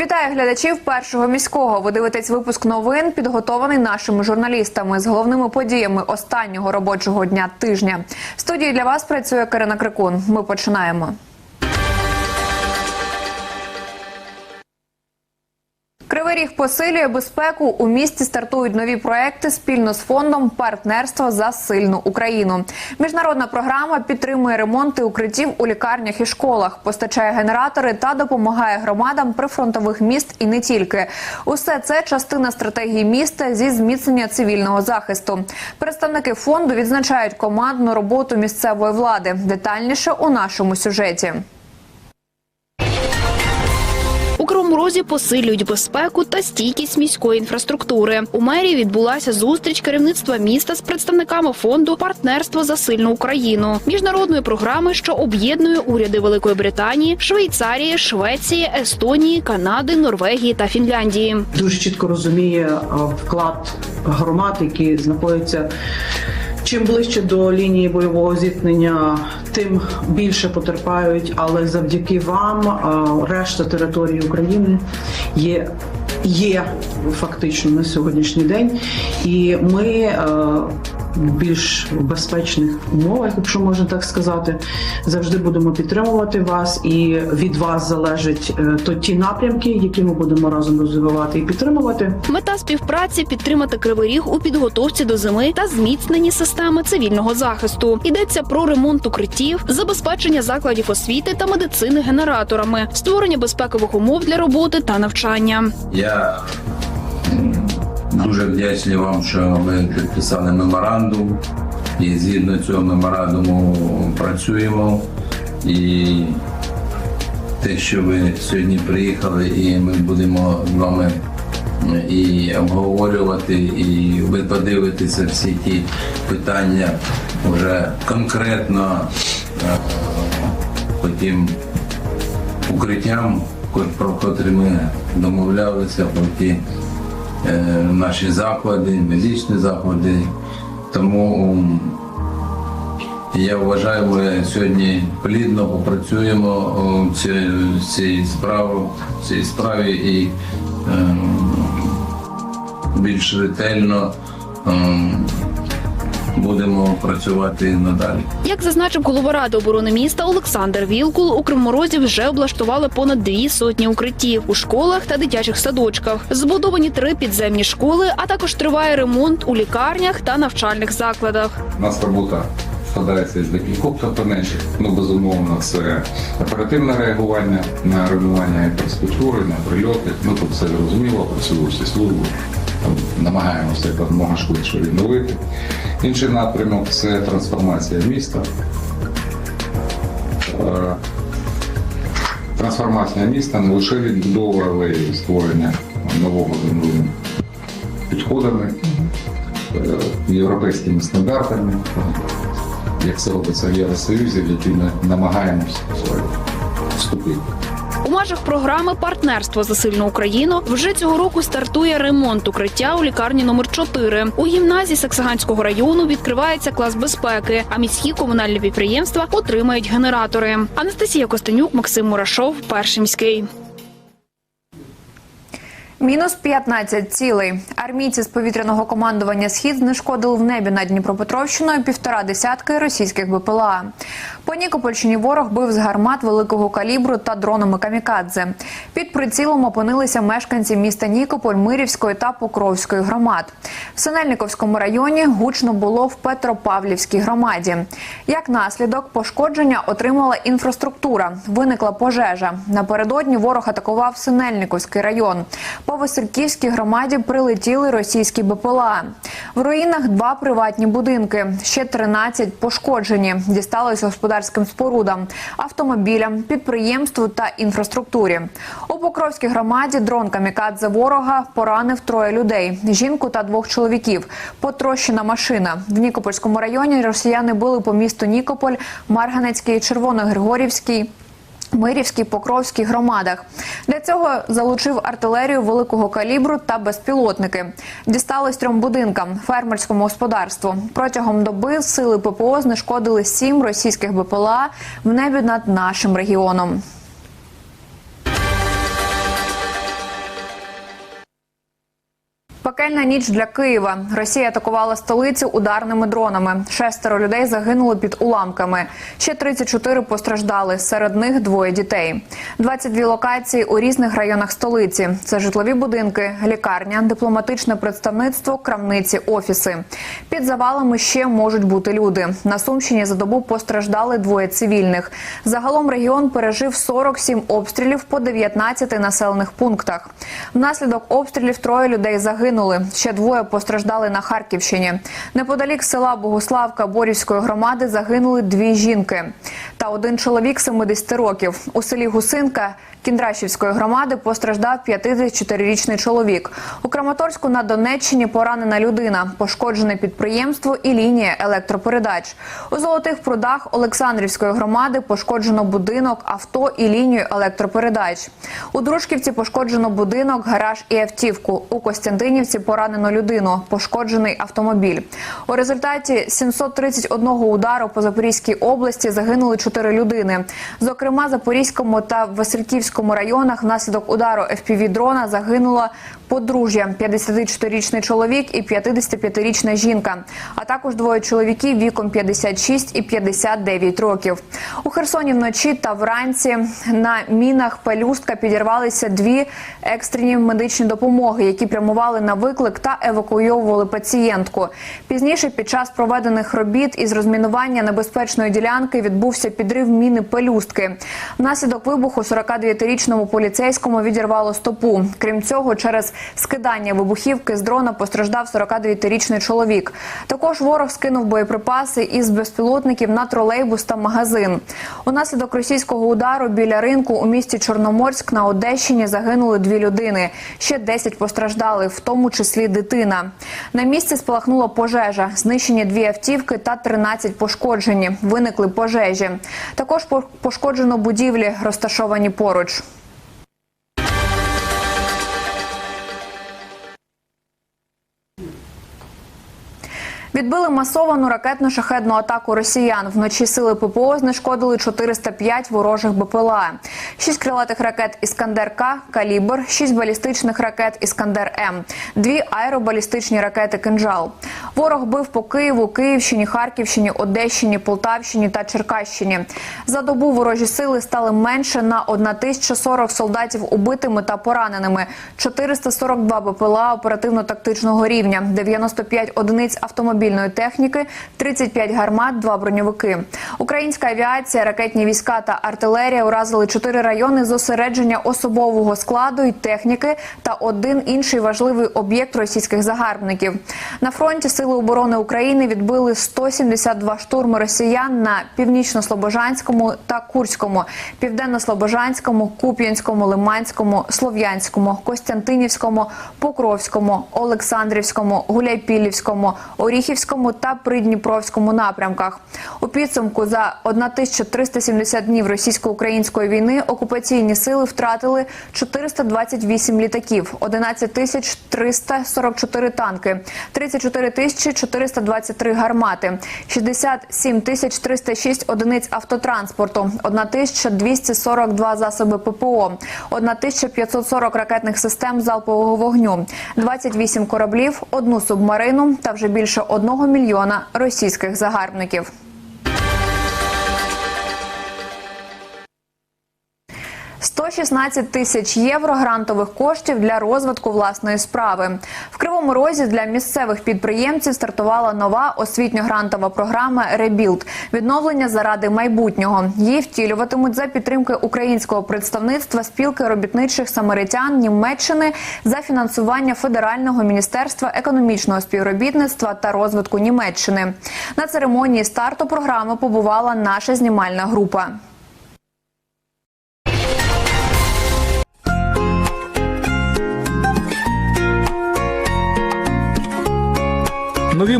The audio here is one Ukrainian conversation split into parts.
Вітаю глядачів першого міського. Ви дивитесь випуск новин, підготований нашими журналістами з головними подіями останнього робочого дня тижня. В студії для вас працює Карина Крикун. Ми починаємо. Кривий посилює безпеку. У місті стартують нові проекти спільно з фондом партнерства за сильну Україну. Міжнародна програма підтримує ремонти укриттів у лікарнях і школах, постачає генератори та допомагає громадам прифронтових міст і не тільки. Усе це частина стратегії міста зі зміцнення цивільного захисту. Представники фонду відзначають командну роботу місцевої влади. Детальніше у нашому сюжеті. У Розі посилюють безпеку та стійкість міської інфраструктури. У мерії відбулася зустріч керівництва міста з представниками фонду партнерство за сильну Україну міжнародної програми, що об'єднує уряди Великої Британії, Швейцарії, Швеції, Естонії, Канади, Норвегії та Фінляндії. дуже чітко розуміє вклад громад, які знаходяться. Чим ближче до лінії бойового зіткнення, тим більше потерпають. Але завдяки вам е, решта території України є, є фактично на сьогоднішній день, і ми е, більш безпечних умовах, якщо можна так сказати, завжди будемо підтримувати вас, і від вас залежать е, то ті напрямки, які ми будемо разом розвивати і підтримувати. Мета співпраці підтримати Кривий Ріг у підготовці до зими та зміцненні системи цивільного захисту. Йдеться про ремонт укриттів, забезпечення закладів освіти та медицини генераторами, створення безпекових умов для роботи та навчання. Я дуже вдячний вам, що ми підписали меморандум, і згідно цього меморандуму працюємо. І те, що ви сьогодні приїхали, і ми будемо з вами і обговорювати, і ви подивитеся всі ті питання вже конкретно е, по тим укриттям, про котрі ми домовлялися, про ті е, наші заклади, медичні заклади. Тому я вважаю, ми сьогодні плідно попрацюємо у цій справі, в цій справі і ем, більш ретельно ем, будемо працювати надалі. Як зазначив голова ради оборони міста Олександр Вілкул, у Криморозі вже облаштували понад дві сотні укриттів у школах та дитячих садочках. Збудовані три підземні школи, а також триває ремонт у лікарнях та навчальних закладах. У нас робота складається із декількох компонентів. Ну, безумовно, це оперативне реагування на руйнування інфраструктури, на прильоти. Ну тут все зрозуміло, працюють всі служби. Намагаємося якомога швидше відновити. Інший напрямок це трансформація міста. Е, Трансформація міста не лише відбудова, але й створення нового новими підходами е, європейськими стандартами, як це робиться в Євросоюзі, в який ми намагаємося вступити. У межах програми партнерство за сильну Україну вже цього року стартує ремонт укриття у лікарні номер 4 У гімназії Саксаганського району відкривається клас безпеки, а міські комунальні підприємства отримають генератори. Анастасія Костенюк, Максим Мурашов, перший міський. Мінус 15 цілей. Армійці з повітряного командування Схід знешкодили в небі над Дніпропетровщиною півтора десятки російських БПЛА. По Нікопольщині ворог бив з гармат великого калібру та дронами камікадзе. Під прицілом опинилися мешканці міста Нікополь, Мирівської та Покровської громад. В Синельниковському районі гучно було в Петропавлівській громаді. Як наслідок, пошкодження отримала інфраструктура. Виникла пожежа. Напередодні ворог атакував Синельниковський район. По Васильківській громаді прилетіли російські БПЛА. В руїнах два приватні будинки, ще 13 пошкоджені. Дісталось господарським спорудам, автомобілям, підприємству та інфраструктурі. У Покровській громаді дрон камікадзе ворога поранив троє людей: жінку та двох чоловіків. Потрощена машина. В Нікопольському районі росіяни били по місту Нікополь, Марганецький, Червоногригорівський. Мирівській, Покровській громадах для цього залучив артилерію великого калібру та безпілотники. Дістали трьом будинкам фермерському господарству. Протягом доби сили ППО знешкодили сім російських БПЛА в небі над нашим регіоном. Пекельна ніч для Києва. Росія атакувала столицю ударними дронами. Шестеро людей загинули під уламками. Ще 34 постраждали. Серед них двоє дітей. 22 локації у різних районах столиці. Це житлові будинки, лікарня, дипломатичне представництво, крамниці, офіси. Під завалами ще можуть бути люди. На Сумщині за добу постраждали двоє цивільних. Загалом регіон пережив 47 обстрілів по 19 населених пунктах. Внаслідок обстрілів троє людей загинули. Ще двоє постраждали на Харківщині. Неподалік села Богославка Борівської громади загинули дві жінки та один чоловік 70 років. У селі Гусинка Кіндрашівської громади постраждав 54-річний чоловік. У Краматорську на Донеччині поранена людина, пошкоджене підприємство і лінія електропередач. У золотих прудах Олександрівської громади пошкоджено будинок, авто і лінію електропередач. У Дружківці пошкоджено будинок, гараж і автівку. У Костянтинівці поранено людину, пошкоджений автомобіль. У результаті 731 удару по Запорізькій області загинули 4 людини. Зокрема, Запорізькому та Васильківському районах внаслідок удару FPV-дрона загинуло подружжя 54-річний чоловік і 55-річна жінка, а також двоє чоловіків віком 56 і 59 років. У Херсоні вночі та вранці на мінах пелюстка підірвалися дві екстрені медичні допомоги, які прямували на виклик та евакуйовували пацієнтку. Пізніше, під час проведених робіт із розмінування небезпечної ділянки відбувся підрив міни пелюстки. Внаслідок вибуху 49-річному поліцейському відірвало стопу. Крім цього, через скидання вибухівки з дрона постраждав 49-річний чоловік. Також ворог скинув боєприпаси із безпілотників на тролейбус та магазин. Унаслідок російського удару біля ринку у місті Чорноморськ на Одещині загинули дві людини. Ще 10 постраждали, в тому числі дитина. На місці спалахнула пожежа, знищені дві автівки та 13 пошкоджені. Виникли пожежі. Також по- пошкоджено будівлі, розташовані поруч. Відбили масовану ракетно-шахедну атаку росіян. Вночі сили ППО знешкодили 405 ворожих БПЛА, 6 крилатих ракет Іскандер-К, Калібр, 6 балістичних ракет Іскандер-М, 2 аеробалістичні ракети Кинжал. Ворог бив по Києву, Київщині, Харківщині, Одещині, Полтавщині та Черкащині. За добу ворожі сили стали менше на 1040 солдатів убитими та пораненими, 442 БПЛА оперативно-тактичного рівня, 95 одиниць автомобільної техніки, 35 гармат, 2 броньовики. Українська авіація, ракетні війська та артилерія уразили 4 райони зосередження особового складу і техніки та один інший важливий об'єкт російських загарбників. На фронті Сили оборони України відбили 172 штурми росіян на північно-слобожанському та Курському, південно-слобожанському, Куп'янському, Лиманському, Слов'янському, Костянтинівському, Покровському, Олександрівському, Гуляйпілівському, Оріхівському та Придніпровському напрямках. У підсумку за 1370 днів російсько-української війни окупаційні сили втратили 428 літаків, 11 тисяч 344 танки, 34 тисячі 423 гармати, 67 тисяч 306 одиниць автотранспорту, 1242 засоби ППО, 1540 ракетних систем залпового вогню, 28 кораблів, одну субмарину та вже більше одного мільйона російських загарбників. «116 тисяч євро грантових коштів для розвитку власної справи. В Кривому Розі для місцевих підприємців стартувала нова освітньо-грантова програма «Ребілд» – відновлення заради майбутнього. Її втілюватимуть за підтримки українського представництва спілки робітничих самаритян Німеччини за фінансування Федерального міністерства економічного співробітництва та розвитку Німеччини. На церемонії старту програми побувала наша знімальна група.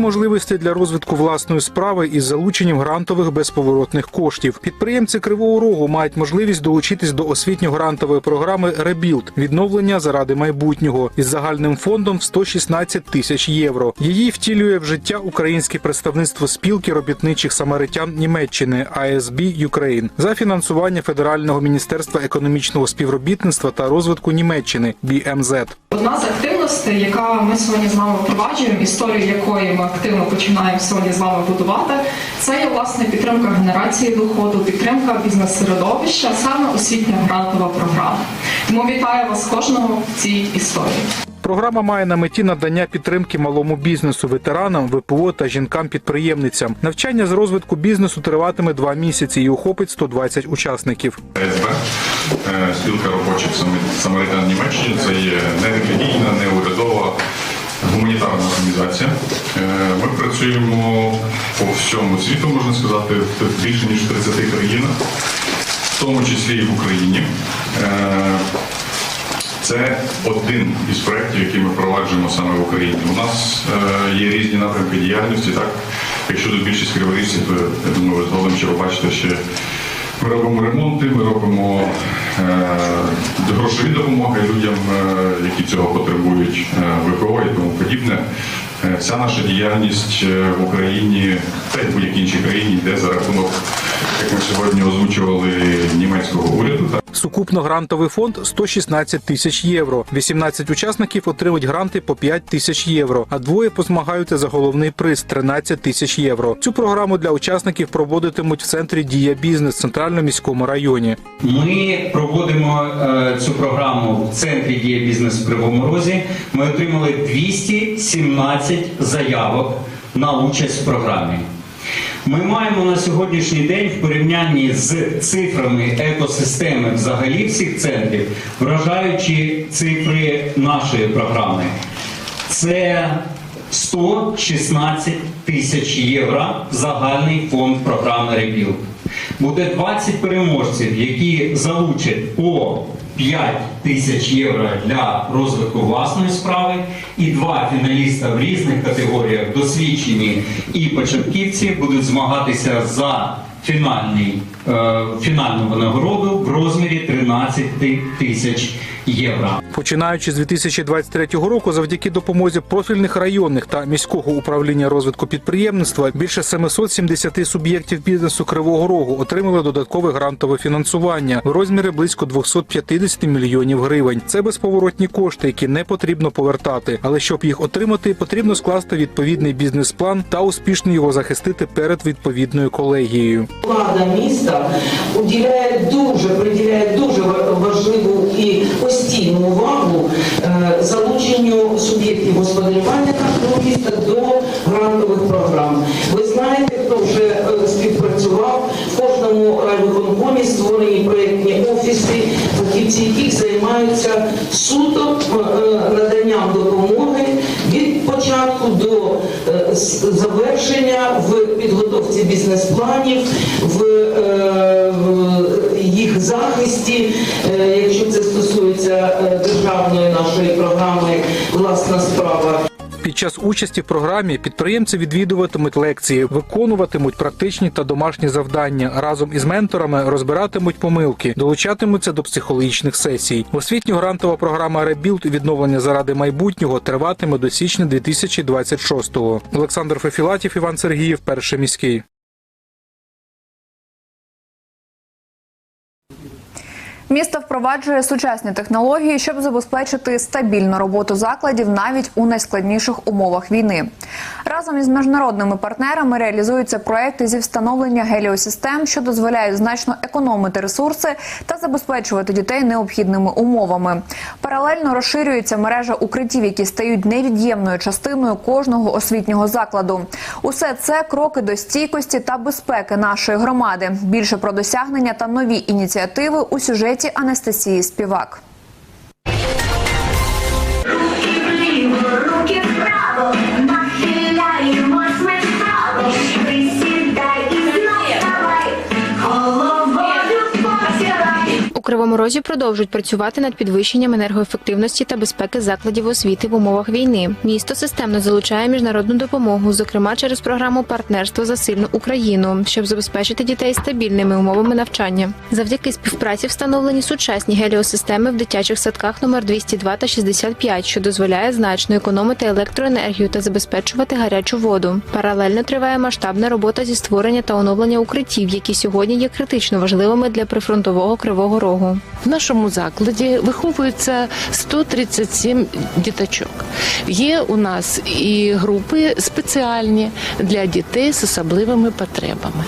Можливості для розвитку власної справи із залученням грантових безповоротних коштів. Підприємці Кривого Рогу мають можливість долучитись до освітньо-грантової програми Ребілд відновлення заради майбутнього із загальним фондом в 116 тисяч євро. Її втілює в життя українське представництво спілки робітничих самаритян Німеччини ASB Ukraine за фінансування Федерального міністерства економічного співробітництва та розвитку Німеччини BMZ. У нас активно можливостей, яка ми сьогодні з вами впроваджуємо, історію якої ми активно починаємо сьогодні з вами будувати, це є власне підтримка генерації доходу, підтримка бізнес-середовища, саме освітня грантова програма. Тому вітаю вас кожного в цій історії. Програма має на меті надання підтримки малому бізнесу, ветеранам, ВПО та жінкам-підприємницям. Навчання з розвитку бізнесу триватиме два місяці і охопить 120 учасників. СБ, е, спілка робочих самаритян Німеччини. Це є нерелігійна, неурядова гуманітарна організація. Е, Ми працюємо по всьому світу, можна сказати, в більше ніж 30 країнах, в тому числі і в Україні. Е, Це один із проєктів, які ми впроваджуємо саме в Україні. У нас е, є різні напрямки діяльності. Так, якщо тут більшість криворізців, то я думаю, ви згодом ще побачите ще ми робимо ремонти, ми робимо е, грошові допомоги людям, е, які цього потребують, е, ВПО і тому подібне. Е, Вся наша діяльність е, в Україні та й в будь-якій іншій країні йде за рахунок, як ми сьогодні озвучували, німецького уряду. Так. Сукупно грантовий фонд 116 тисяч євро. 18 учасників отримують гранти по 5 тисяч євро, а двоє позмагаються за головний приз 13 тисяч євро. Цю програму для учасників проводитимуть в центрі Дія бізнес в центральному міському районі. Ми проводимо е, цю програму в центрі дія бізнес в Кривому Розі. Ми отримали 217 заявок на участь в програмі. Ми маємо на сьогоднішній день в порівнянні з цифрами екосистеми взагалі всіх центрів, вражаючі цифри нашої програми. Це 116 тисяч євро загальний фонд програми Ребіл. Буде 20 переможців, які залучать по 5 тисяч євро для розвитку власної справи, і два фіналіста в різних категоріях, досвідчені і початківці, будуть змагатися за фінальний, е, фінальну винагороду в розмірі 13 тисяч євро. Починаючи з 2023 року, завдяки допомозі профільних районних та міського управління розвитку підприємництва, більше 770 суб'єктів бізнесу Кривого Рогу отримали додаткове грантове фінансування в розмірі близько 250 мільйонів гривень. Це безповоротні кошти, які не потрібно повертати. Але щоб їх отримати, потрібно скласти відповідний бізнес-план та успішно його захистити перед відповідною колегією. Влада міста уділяє дуже приділяє дуже ва- важливу постійну увагу е, залученню суб'єктів господарювання нашого міста до грантових програм. Ви знаєте, хто вже е, співпрацював в кожному райвиконкомі створені проєктні офіси, фахівці яких займаються суто е, наданням допомоги від початку до завершення в підготовці бізнес-планів, в їх захисті, е, якщо це стосується е, державної нашої програми Власна справа. Під час участі в програмі підприємці відвідуватимуть лекції, виконуватимуть практичні та домашні завдання. Разом із менторами розбиратимуть помилки, долучатимуться до психологічних сесій. Освітньо-грантова програма Ребілд відновлення заради майбутнього триватиме до січня 2026-го. Олександр Фефілатів, Іван Сергіїв, перший міський. Місто впроваджує сучасні технології, щоб забезпечити стабільну роботу закладів навіть у найскладніших умовах війни. Разом із міжнародними партнерами реалізуються проекти зі встановлення геліосистем, що дозволяють значно економити ресурси та забезпечувати дітей необхідними умовами. Паралельно розширюється мережа укриттів, які стають невід'ємною частиною кожного освітнього закладу. Усе це кроки до стійкості та безпеки нашої громади. Більше про досягнення та нові ініціативи у сюжеті Анастасії Співак. Кривому Розі продовжують працювати над підвищенням енергоефективності та безпеки закладів освіти в умовах війни. Місто системно залучає міжнародну допомогу, зокрема через програму партнерство за сильну Україну, щоб забезпечити дітей стабільними умовами навчання. Завдяки співпраці встановлені сучасні геліосистеми в дитячих садках номер 202 та 65, що дозволяє значно економити електроенергію та забезпечувати гарячу воду. Паралельно триває масштабна робота зі створення та оновлення укриттів, які сьогодні є критично важливими для прифронтового кривого рогу. В нашому закладі виховується 137 діточок. Є у нас і групи спеціальні для дітей з особливими потребами.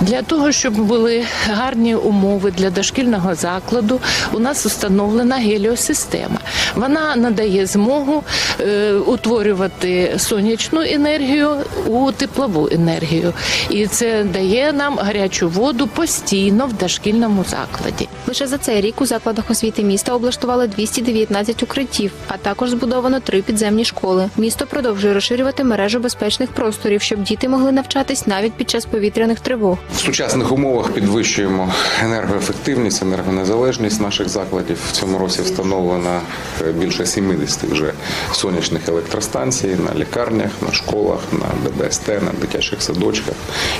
Для того, щоб були гарні умови для дошкільного закладу, у нас встановлена геліосистема. Вона надає змогу е, утворювати сонячну енергію у теплову енергію. І це дає нам гарячу воду постійно в дошкільному закладі. Лише за цей рік у закладах освіти міста облаштували 219 укриттів, а також збудовано три підземні школи. Місто продовжує розширювати мережу безпечних просторів, щоб діти могли навчатись навіть під час повітряних тривог. В сучасних умовах підвищуємо енергоефективність, енергонезалежність наших закладів. В цьому році встановлено е, більше 70 вже сонячних електростанцій на лікарнях, на школах, на ДБСТ, на дитячих садочках.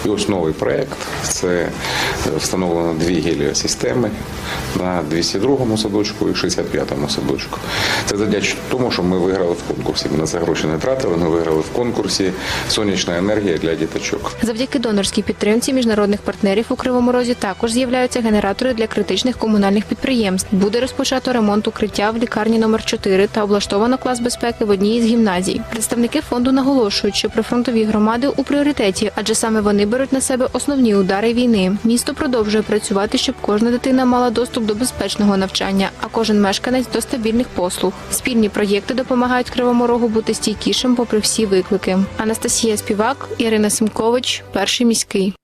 І ось новий проект це е, встановлено дві геліосистеми на 202 садочку і 65-му садочку. Це завдячуючи тому, що ми виграли в конкурсі. Ми на це гроші не тратили. Ми виграли в конкурсі сонячна енергія для діточок. Завдяки донорській підтримці міжнародних партнерів у Кривому Розі також з'являються генератори для критичних комунальних підприємств. Буде розпочато ремонт укриття в лікарні номер 4 та облаштовано клас безпеки в одній із гімназій. Представники фонду наголошують, що прифронтові громади у пріоритеті, адже саме вони беруть на себе основні удари війни. Місто продовжує працювати, щоб кожна дитина мала доступ до безпечного навчання, а кожен мешканець до стабільних послуг. Спільні проєкти допомагають Кривому Рогу бути стійкішим попри всі виклики. Анастасія Співак, Ірина Симкович, перший міський.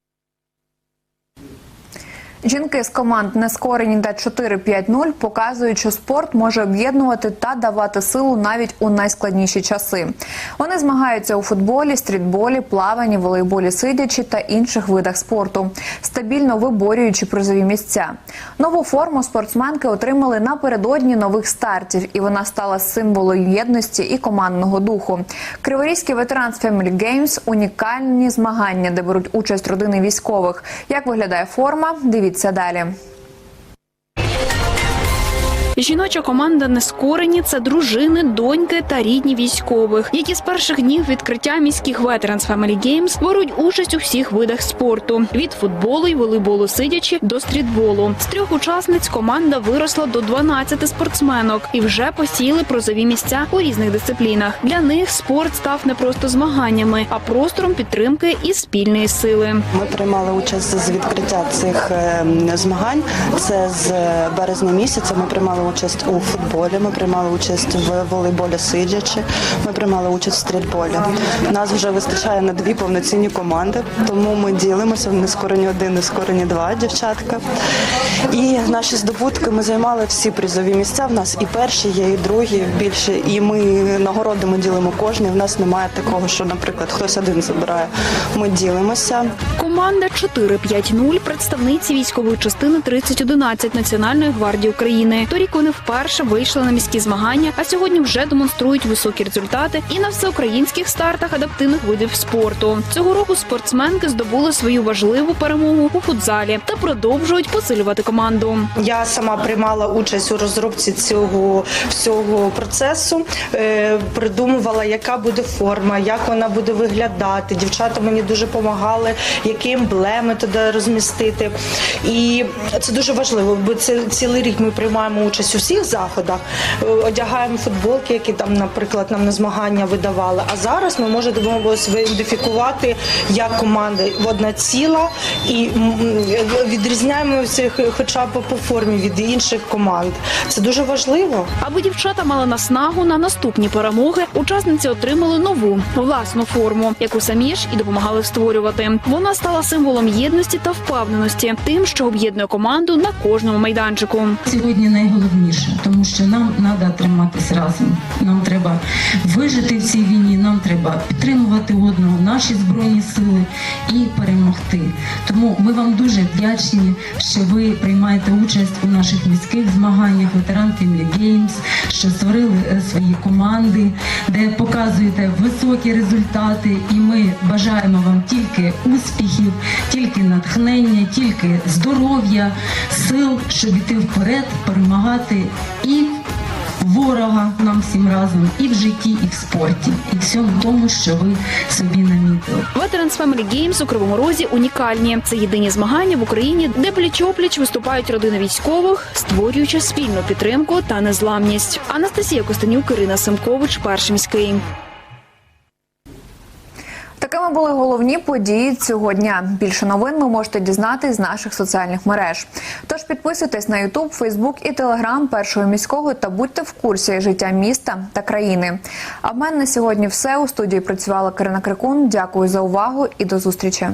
Жінки з команд Нескорені та 4-5-0 показують, що спорт може об'єднувати та давати силу навіть у найскладніші часи. Вони змагаються у футболі, стрітболі, плаванні, волейболі сидячи та інших видах спорту, стабільно виборюючи призові місця. Нову форму спортсменки отримали напередодні нових стартів, і вона стала символом єдності і командного духу. Криворізький ветеранс Family Games – унікальні змагання, де беруть участь родини військових. Як виглядає форма? Дивіться далі. Жіноча команда Нескорені це дружини, доньки та рідні військових, які з перших днів відкриття міських Veterans Family Games беруть участь у всіх видах спорту від футболу й волейболу сидячи до стрітболу. З трьох учасниць команда виросла до 12 спортсменок і вже посіли призові місця у різних дисциплінах. Для них спорт став не просто змаганнями, а простором підтримки і спільної сили. Ми приймали участь з відкриття цих е, змагань. Це з березня місяця. Ми приймали участь у футболі. Ми приймали участь в волейболі сидячи. Ми приймали участь в стрітболі. Нас вже вистачає на дві повноцінні команди, тому ми ділимося в нескорені один, нескорені два дівчатка. І наші здобутки ми займали всі призові місця. В нас і перші є, і другі більше. І ми нагороди ми ділимо кожні. В нас немає такого, що, наприклад, хтось один забирає. Ми ділимося. Команда 4-5-0 представниці військової частини 3011 Національної гвардії України. Торік вони вперше вийшли на міські змагання, а сьогодні вже демонструють високі результати і на всеукраїнських стартах адаптивних видів спорту. Цього року спортсменки здобули свою важливу перемогу у футзалі та продовжують посилювати команду. Я сама приймала участь у розробці цього всього процесу, е, придумувала, яка буде форма, як вона буде виглядати. Дівчата мені дуже допомагали, емблеми туди розмістити. І це дуже важливо, бо це цілий рік ми приймаємо участь у всіх заходах, одягаємо футболки, які там, наприклад, нам на змагання видавали. А зараз ми можемо ось ідентифікувати як команда одна ціла і відрізняємося хоча б по формі від інших команд. Це дуже важливо. Аби дівчата мали наснагу на наступні перемоги, учасниці отримали нову власну форму, яку самі ж і допомагали створювати. Вона стала символом єдності та впевненості, тим, що об'єднує команду на кожному майданчику. Сьогодні найголовніше, тому що нам треба триматись разом. Нам треба вижити в цій війні. Нам треба підтримувати одного наші збройні сили і перемогти. Тому ми вам дуже вдячні, що ви приймаєте участь у наших міських змаганнях ветеран Family Games, що створили е, свої команди, де показуєте високі результати. І ми бажаємо вам тільки успіхів, тільки натхнення, тільки здоров'я, сил, щоб іти вперед, перемагати і ворога нам всім разом і в житті, і в спорті, і всьому тому, що ви собі намітили. Veterans Family Games у Кривому Розі унікальні. Це єдині змагання в Україні, де пліч-опліч виступають родини військових, створюючи спільну підтримку та незламність. Анастасія Костенюк, Ірина Семкович. Такими були головні події цього дня. Більше новин ви можете дізнатись з наших соціальних мереж. Тож підписуйтесь на Ютуб, Фейсбук і Телеграм першого міського та будьте в курсі життя міста та країни. А в мене на сьогодні все у студії працювала Карина Крикун. Дякую за увагу і до зустрічі.